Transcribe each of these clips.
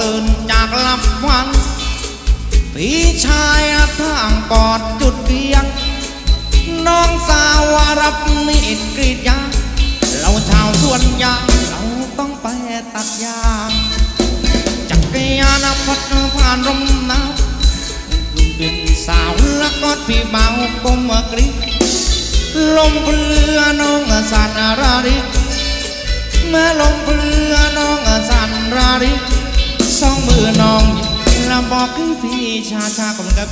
ตื่นจากหลับวัน พี่ชายทางกอดจุดเทียนน้องสาวรับมีดกรีดยาง เราชาวสวนยางเราต้องไปตัดยางจักรยานพัดผ่านร่มหนาวเป็นสาวแล้วก็พี่เบากลมกรีดลมเรือน้องสันราริกเมื่อลมเรือน้องสันราริก น้องแล้วบอกให้พี่ชาชาก่อนครับ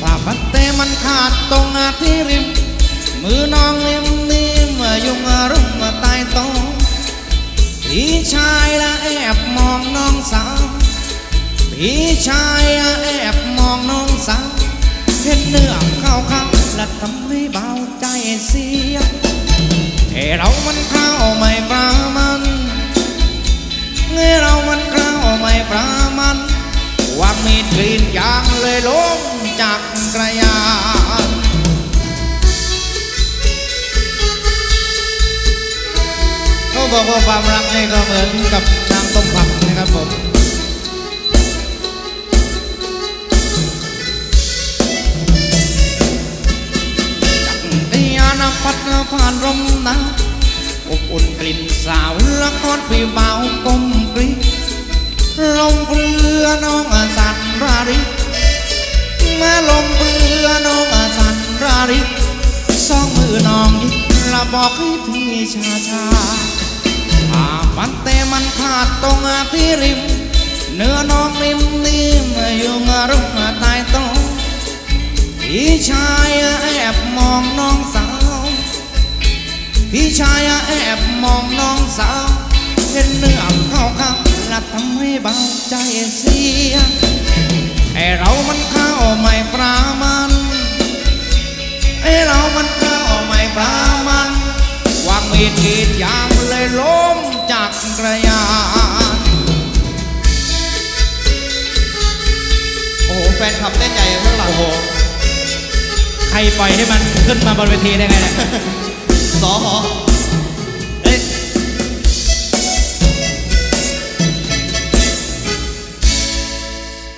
ผ้าพันเตมันขาดตรงอาที่ริม มือน้องเล่มนี้เมื่อยุงรุ่งใต้โต๊ะพี่ชายละแอบมองน้องสาวพี่ชายแอบมองน้องสาวเห็นเนื้อเข้าข้าแจากรยานเขาบอกว่าความรักนี่ก็เหมือนกับน้ำต้มผักนะครับผมจักรยานพัดผ่านร่มหนาวอบอุ่นกลิ่นสาวละกอดพี่เบากลมกรีดลมเรือน้องสันราริ ม่ลมเรือน้องสันราริกสองมือน้องยิกละบอกให้พี่ชาชาผ้าพันเตมันขาดตรงที่ริม เนื้อน้องนิ่มนิ่มอยู่งรุ่งใต้โต๊ะพี่ชายแอบมองน้องสาว พี่ชายแอบมองน้องสาวเห็นเนื้อเข้าข้าและทำให้เบาใจเสียไอเรามันขา กกระยานโอ้โหแฟนคลับเต้นใหญ่ข้างหลังโอ้โหใครปล่อยให้มันขึ้นมาบนเวทีได้ไงเนี่ยสอหอเอ้ย